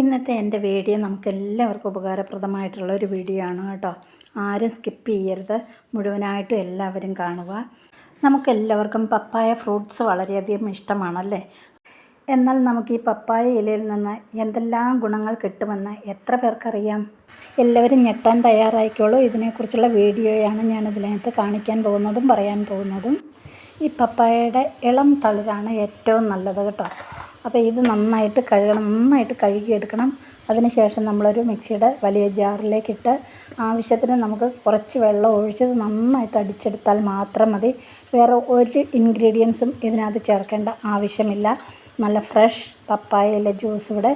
ഇന്നത്തെ എന്റെ വീഡിയോ നമുക്ക് എല്ലാവർക്കും ഉപകാരപ്രദമായിട്ടുള്ള ഒരു വീഡിയോ ആണ് കേട്ടോ. ആരും സ്കിപ്പ് ചെയ്യരുത്. മുഴുവനായിട്ടും എല്ലാവരും കാണുക. നമുക്കെല്ലാവർക്കും പപ്പായ ഫ്രൂട്ട്സ് വളരെയധികം ഇഷ്ടമാണല്ലേ? എന്നാൽ നമുക്ക് ഈ പപ്പായ ഇലയിൽ നിന്ന് എന്തെല്ലാം ഗുണങ്ങൾ കിട്ടുമെന്ന് എത്ര പേർക്കറിയാം? എല്ലാവരും ഞെട്ടാൻ തയ്യാറായിക്കോളൂ. ഇതിനെക്കുറിച്ചുള്ള വീഡിയോയാണ് ഞാൻ ഇതിനകത്ത് കാണിക്കാൻ പോകുന്നതും പറയാൻ പോകുന്നതും. ഈ പപ്പായയുടെ ഇളം തളിരാണ് ഏറ്റവും നല്ലത് കേട്ടോ. അപ്പോൾ ഇത് നന്നായിട്ട് കഴുകണം നന്നായിട്ട് കഴുകിയെടുക്കണം. അതിനുശേഷം നമ്മളൊരു മിക്സിയുടെ വലിയ ജാറിലേക്കിട്ട് ആവശ്യത്തിന് നമുക്ക് കുറച്ച് വെള്ളം ഒഴിച്ചത് നന്നായിട്ട് അടിച്ചെടുത്താൽ മാത്രം മതി. വേറെ ഒരു ഇൻഗ്രീഡിയൻസും ഇതിനകത്ത് ചേർക്കേണ്ട ആവശ്യമില്ല. നല്ല ഫ്രഷ് പപ്പായയിലെ ജ്യൂസ് ഇവിടെ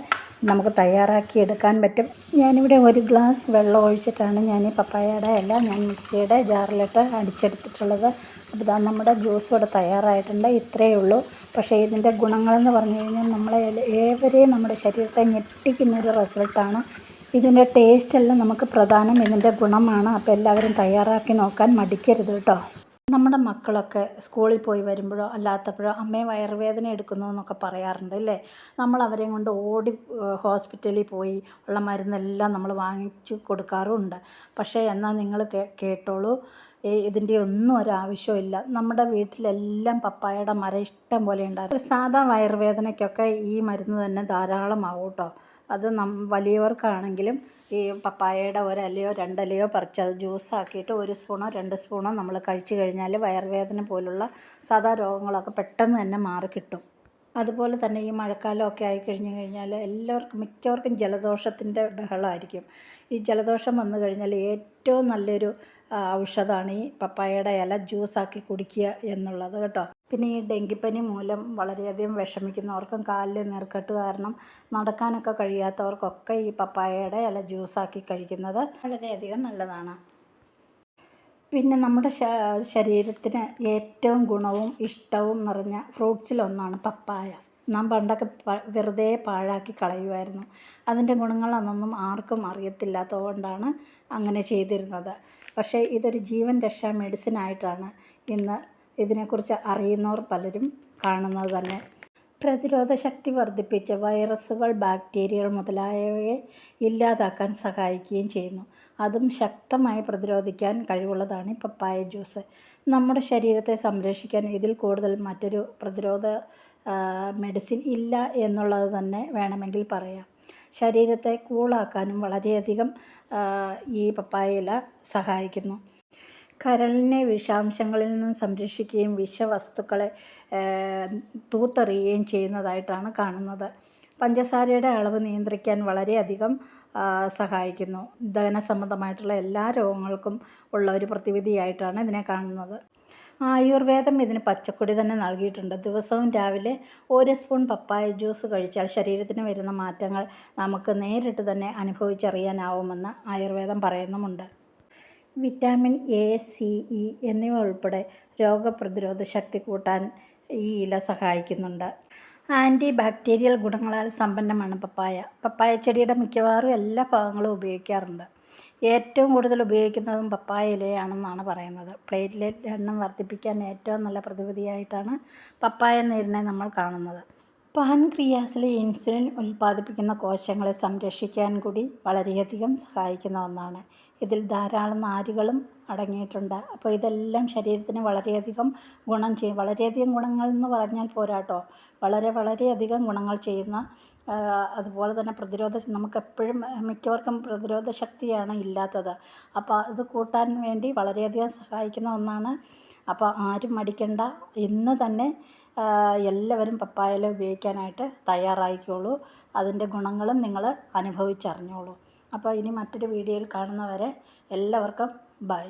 നമുക്ക് തയ്യാറാക്കി എടുക്കാൻ പറ്റും. ഞാനിവിടെ ഒരു ഗ്ലാസ് വെള്ളം ഒഴിച്ചിട്ടാണ് ഞാൻ ഈ പപ്പായയുടെ ഇല ഞാൻ മിക്സിയുടെ ജാറിലിട്ട് അടിച്ചെടുത്തിട്ടുള്ളത്. അപ്പോൾ ഇതാ നമ്മുടെ ജ്യൂസ് ഇവിടെ തയ്യാറായിട്ടുണ്ട്. ഇത്രയേ ഉള്ളൂ. പക്ഷേ ഇതിന്റെ ഗുണങ്ങളെന്ന് പറഞ്ഞു കഴിഞ്ഞാൽ നമ്മളെ ഏവരെയും നമ്മുടെ ശരീരത്തെ ഞെട്ടിക്കുന്ന ഒരു റിസൾട്ടാണ്. ഇതിന്റെ ടേസ്റ്റെല്ലാം നമുക്ക് പ്രധാനം ഇതിന്റെ ഗുണമാണ്. അപ്പോൾ എല്ലാവരും തയ്യാറാക്കി നോക്കാൻ മടിക്കരുത് കേട്ടോ. നമ്മുടെ മക്കളൊക്കെ സ്കൂളിൽ പോയി വരുമ്പോഴോ അല്ലാത്തപ്പോഴോ അമ്മയെ വയറുവേദന എടുക്കുന്നു എന്നൊക്കെ പറയാറുണ്ട് അല്ലേ? നമ്മൾ അവരെയും കൊണ്ട് ഓടി ഹോസ്പിറ്റലിൽ പോയി ഉള്ള മരുന്നെല്ലാം നമ്മൾ വാങ്ങിച്ചു കൊടുക്കാറുമുണ്ട് പക്ഷേ എന്നാൽ നിങ്ങൾ കേട്ടോളൂ ഇതിന്റെ ഒന്നും ഒരാവശ്യമില്ല നമ്മുടെ വീട്ടിലെല്ലാം പപ്പായയുടെ മര ഇഷ്ടം പോലെ ഉണ്ടാകും ഒരു സാധാ വയറുവേദനയ്ക്കൊക്കെ ഈ മരുന്ന് തന്നെ ധാരാളമാവും കേട്ടോ. അത് നം വലിയവർക്കാണെങ്കിലും ഈ പപ്പായയുടെ ഒരലയോ രണ്ടലയോ പറിച്ച് അത് ജ്യൂസാക്കിയിട്ട് ഒരു സ്പൂണോ രണ്ട് സ്പൂണോ നമ്മൾ കഴിച്ചു കഴിഞ്ഞാൽ വയറുവേദന പോലുള്ള സാധാ രോഗങ്ങളൊക്കെ പെട്ടെന്ന് തന്നെ മാറി കിട്ടും അതുപോലെ തന്നെ ഈ മഴക്കാലമൊക്കെ ആയിക്കഴിഞ്ഞ് കഴിഞ്ഞാൽ എല്ലാവർക്കും മിക്കവർക്കും ജലദോഷത്തിന്റെ ബഹളമായിരിക്കും. ഈ ജലദോഷം വന്നു കഴിഞ്ഞാൽ ഏറ്റവും നല്ലൊരു ഔഷധമാണ് ഈ പപ്പായയുടെ ഇല ജ്യൂസാക്കി കുടിക്കുക എന്നുള്ളത് കേട്ടോ. പിന്നെ ഈ ഡെങ്കിപ്പനി മൂലം വളരെയധികം വിഷമിക്കുന്നവർക്കും കാലിൽ നീർക്കെട്ട് കാരണം നടക്കാനൊക്കെ കഴിയാത്തവർക്കൊക്കെ ഈ പപ്പായയുടെ ഇല ജ്യൂസാക്കി കഴിക്കുന്നത് വളരെയധികം നല്ലതാണ്. പിന്നെ നമ്മുടെ ശരീരത്തിന് ഏറ്റവും ഗുണവും ഇഷ്ടവും നിറഞ്ഞ ഫ്രൂട്ട്സിലൊന്നാണ് പപ്പായ. നാം പണ്ടൊക്കെ വെറുതെ പാഴാക്കി കളയുമായിരുന്നു അതിന്റെ ഗുണങ്ങൾ അന്നൊന്നും ആർക്കും അറിയത്തില്ലാത്തതുകൊണ്ടാണ് അങ്ങനെ ചെയ്തിരുന്നത്. പക്ഷേ ഇതൊരു ജീവൻ രക്ഷാ മെഡിസിനായിട്ടാണ് ഇന്ന് ഇതിനെക്കുറിച്ച് അറിയുന്നവർ പലരും കാണുന്നത് തന്നെ. പ്രതിരോധ ശക്തി വർദ്ധിപ്പിച്ച് വൈറസുകൾ ബാക്ടീരിയകൾ മുതലായവയെ ഇല്ലാതാക്കാൻ സഹായിക്കുകയും ചെയ്യുന്നു. അതും ശക്തമായി പ്രതിരോധിക്കാൻ കഴിവുള്ളതാണ് പപ്പായ ജ്യൂസ്. നമ്മുടെ ശരീരത്തെ സംരക്ഷിക്കാൻ ഇതിൽ കൂടുതൽ മറ്റൊരു പ്രതിരോധ മെഡിസിൻ ഇല്ല എന്നുള്ളത് തന്നെ വേണമെങ്കിൽ പറയാം. ശരീരത്തെ കൂളാക്കാനും വളരെയധികം ഈ പപ്പായ ഇല സഹായിക്കുന്നു. കരളിനെ വിഷാംശങ്ങളിൽ നിന്ന് സംരക്ഷിക്കുകയും വിഷവസ്തുക്കളെ തൂത്തെറിയുകയും ചെയ്യുന്നതായിട്ടാണ് കാണുന്നത്. പഞ്ചസാരയുടെ അളവ് നിയന്ത്രിക്കാൻ വളരെയധികം സഹായിക്കുന്നു. ദഹന സംബന്ധമായിട്ടുള്ള എല്ലാ രോഗങ്ങൾക്കും ഉള്ള ഒരു പ്രതിവിധിയായിട്ടാണ് ഇതിനെ കാണുന്നത്. ആയുർവേദം ഇതിന് പച്ചക്കൊടി തന്നെ നൽകിയിട്ടുണ്ട്. ദിവസവും രാവിലെ ഒരു സ്പൂൺ പപ്പായ ജ്യൂസ് കഴിച്ചാൽ ശരീരത്തിന് വരുന്ന മാറ്റങ്ങൾ നമുക്ക് നേരിട്ട് തന്നെ അനുഭവിച്ചറിയാനാവുമെന്ന് ആയുർവേദം പറയുന്നുമുണ്ട്. വിറ്റാമിൻ എ സി ഇ എന്നിവ ഉൾപ്പെടെ രോഗപ്രതിരോധ ശക്തി കൂട്ടാൻ ഈ ഇല സഹായിക്കുന്നുണ്ട്. ആന്റി ബാക്ടീരിയൽ ഗുണങ്ങളാൽ സമ്പന്നമാണ് പപ്പായ. പപ്പായ ചെടിയുടെ മിക്കവാറും എല്ലാ ഭാഗങ്ങളും ഉപയോഗിക്കാറുണ്ട്. ഏറ്റവും കൂടുതൽ ഉപയോഗിക്കുന്നതും പപ്പായ ഇലയാണെന്നാണ് പറയുന്നത്. പ്ലേറ്റ്ലെറ്റ് എണ്ണം വർദ്ധിപ്പിക്കാൻ ഏറ്റവും നല്ല പ്രതിവിധിയായിട്ടാണ് പപ്പായ നീരിനെ നമ്മൾ കാണുന്നത്. പാൻക്രിയാസിലെ ഇൻസുലിൻ ഉൽപ്പാദിപ്പിക്കുന്ന കോശങ്ങളെ സംരക്ഷിക്കാൻ കൂടി വളരെയധികം സഹായിക്കുന്ന ഒന്നാണ് ഇതിൽ ധാരാളം നാരുകളും അടങ്ങിയിട്ടുണ്ട്. അപ്പോൾ ഇതെല്ലാം ശരീരത്തിന് വളരെയധികം ഗുണം ചെയ്യും. വളരെയധികം ഗുണങ്ങൾ എന്ന് പറഞ്ഞാൽ പോരാട്ടോ വളരെ വളരെയധികം ഗുണങ്ങൾ ചെയ്യുന്ന അതുപോലെ തന്നെ പ്രതിരോധ നമുക്ക് നമുക്കെപ്പോഴും മിക്കവർക്കും പ്രതിരോധ ശക്തിയാണ് ഇല്ലാത്തത്. അപ്പോൾ അത് കൂട്ടാൻ വേണ്ടി വളരെയധികം സഹായിക്കുന്ന ഒന്നാണ് അപ്പോൾ ആരും മടിക്കണ്ട. ഇന്ന് തന്നെ എല്ലാവരും പപ്പായയില ഉപയോഗിക്കാനായിട്ട് തയ്യാറായിക്കോളൂ. അതിന്റെ ഗുണങ്ങളും നിങ്ങൾ അനുഭവിച്ചറിഞ്ഞോളൂ. അപ്പോൾ ഇനി മറ്റൊരു വീഡിയോയിൽ കാണുന്നവരെ എല്ലാവർക്കും ബൈ.